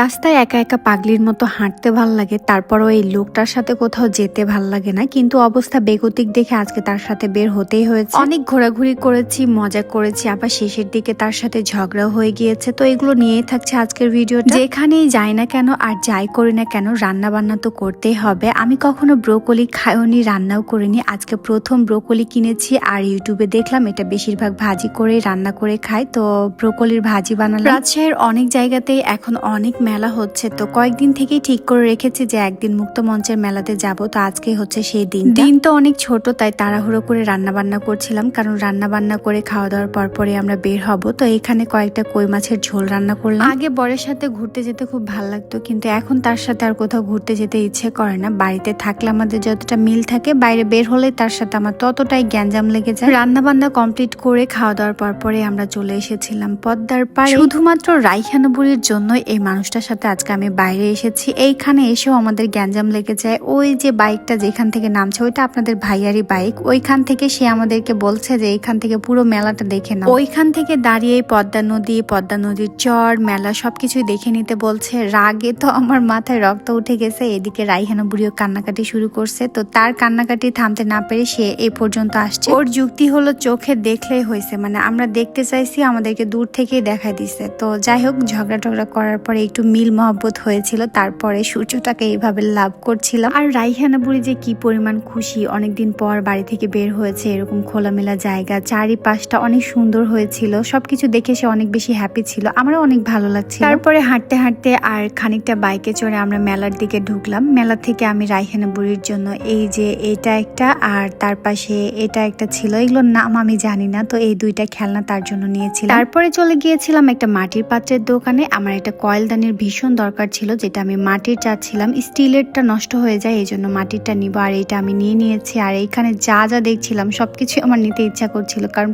রাস্তায় একা একা পাগলির মতো হাঁটতে ভালো লাগে, তারপরও এই লোকটার সাথে কোথাও যেতে ভালো লাগে না, কিন্তু অবস্থা বেগতিক দেখে আজকে তার সাথে বের হতেই হয়েছে। অনেক ঘোরাঘুরি করেছি, মজা করেছি, আবার শেষের দিকে তার সাথে ঝগড়া হয়ে গিয়েছে, তো এগুলো নিয়েই থাকছে আজকের ভিডিও যেখানেই যাই না কেন আর যাই করি না কেন রান্না বান্না তো করতেই হবে। আমি কখনো ব্রোকলি খাইনি রান্নাও করিনি। আজকে প্রথম ব্রোকলি কিনেছি আর ইউটিউবে দেখলাম এটা বেশিরভাগ ভাজি করে রান্না করে খাই তো ব্রোকলির ভাজি বানালাম। রাজশাহীর অনেক জায়গাতেই এখন অনেক মেলা হচ্ছে তো কয়েকদিন থেকেই ঠিক করে রেখেছি যে একদিন মুক্ত মঞ্চের মেলাতে যাব তো আজকে হচ্ছে সেই দিন দিন তো অনেক ছোট তাই তাড়াহুড়ো করে রান্না বান্না করছিলাম কারণ রান্না বান্না করে খাওয়া দাওয়ার পর পরে আমরা বের হব তো এখানে কয়েকটা কই মাছের ঝোল রান্না করলাম। আগে বরের সাথে ঘুরতে যেতে খুব ভালো লাগতো কিন্তু এখন তার সাথে আর কোথাও ঘুরতে যেতে ইচ্ছে করে না। বাড়িতে থাকলে আমাদের যতটা মিল থাকে বাইরে বের হলে তার সাথে আমার ততটাই গ্যাঞ্জাম লেগে যায়। রান্না বান্না কমপ্লিট করে খাওয়া দাওয়ার পর পরে আমরা চলে এসেছিলাম পদ্মার পাড়ে। শুধুমাত্র রাইখানাবুড়ির জন্য এই মানুষটার সাথে আজকে আমি বাইরে এসেছি। এইখানে এসেও আমাদের গ্যাঞ্জাম লেগে যায়। ওই যে বাইকটা যেখান থেকে নামছে, ওইটা আপনাদের ভাইয়ারই বাইক। ওইখান থেকে সে আমাদেরকে বলছে যে এইখান থেকে পুরো মেলাটা দেখে নাও। ওইখান থেকে দাঁড়িয়ে পদ্মা নদী, পদ্মা নদীর চর, মেলা সবকিছুই দেখে নিতে বলছে। রাগে তো আমার মাথায় রক্ত উঠে গেছে। এদিকে রাইহানা বুড়িও কান্নাকাটি শুরু করছে। তো তার কান্নাকাটি থামতে না পেরে সে এ পর্যন্ত আসছে। ওর যুক্তি হলো চোখে দেখলেই হয়েছে। মানে আমরা দেখতে চাইছি, আমাদেরকে দূর থেকেই দেখা দিছে। তো যাই হোক, ঝগড়া টগড়া করার পরে একটু মিল মহব্বত হয়েছিল, তারপরে সূর্যটাকে এইভাবে লাভ করছিলাম আর রাইহানা বুড়ি যে কি পরিমাণ খুশি, অনেকদিন পর বাড়ি থেকে বের হয়েছে, এরকম খোলামেলা জায়গা, চারিপাশটা অনেক সুন্দর হয়েছিল, সবকিছু দেখে সে অনেক বেশি হ্যাপি ছিল, আমারও অনেক ভালো লাগছিল। তারপরে হাঁটতে হাঁটতে আর খানিকটা বাইকে চড়ে আমরা মেলার দিকে ঢুকলাম। মেলা থেকে আমি রাইহানা বুড়ির জন্য, এই যে এটা একটা আর তার পাশে এটা একটা ছিল, এগুলোর নাম আমি জানি না, তো এই দুইটা খেলনা তার জন্য নিয়েছিলাম। তারপরে চলে গিয়েছিলাম একটা মাটির পাত্রের দোকানে, আমার একটা কয়েলদানির ভীষণ দরকার ছিল, যেটা আমি মাটির চাচ্ছিলাম স্টিলেরটা নষ্ট হয়ে যায় এই জন্য মাটিরটা নিব, আর এটা আমি নিয়ে নিয়েছি। আর এইখানে যা যা দেখছিলাম সব কিছুই আমার নিতে ইচ্ছা করছিল, কারণ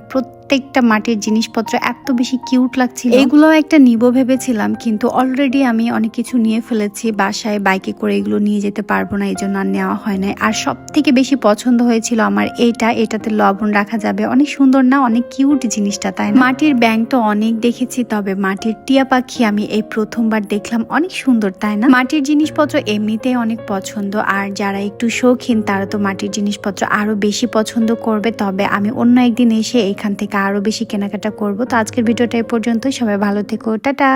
প্রত্যেকটা মাটির জিনিসপত্র এত বেশি কিউট লাগছিল। এগুলো একটা নিব ভেবেছিলাম কিন্তু অলরেডি আমি অনেক কিছু নিয়ে ফেলেছি। বাসায় বাইকে করে এগুলো নিয়ে যেতে পারব না এই জন্য আর নেওয়া হয় নাই। আর সব থেকে বেশি পছন্দ হয়েছিল আমার এটা এটাতে লবণ রাখা যাবে। অনেক সুন্দর না অনেক কিউট জিনিসটা তাই না? মাটির ব্যাং তো অনেক দেখেছি তবে মাটির টিয়া পাখি আমি এই প্রথমবার দেখলাম অনেক সুন্দর তাই না? মাটির জিনিসপত্র এমনিতেই অনেক পছন্দ আর যারা একটু শৌখিন তারা তো মাটির জিনিসপত্র আরও বেশি পছন্দ করবে। তবে আমি অন্য একদিন এসে এখান থেকে আরও বেশি কেনাকাটা করব। তো আজকের ভিডিওটা এ পর্যন্ত সবাই ভালো থেকো। টাটা!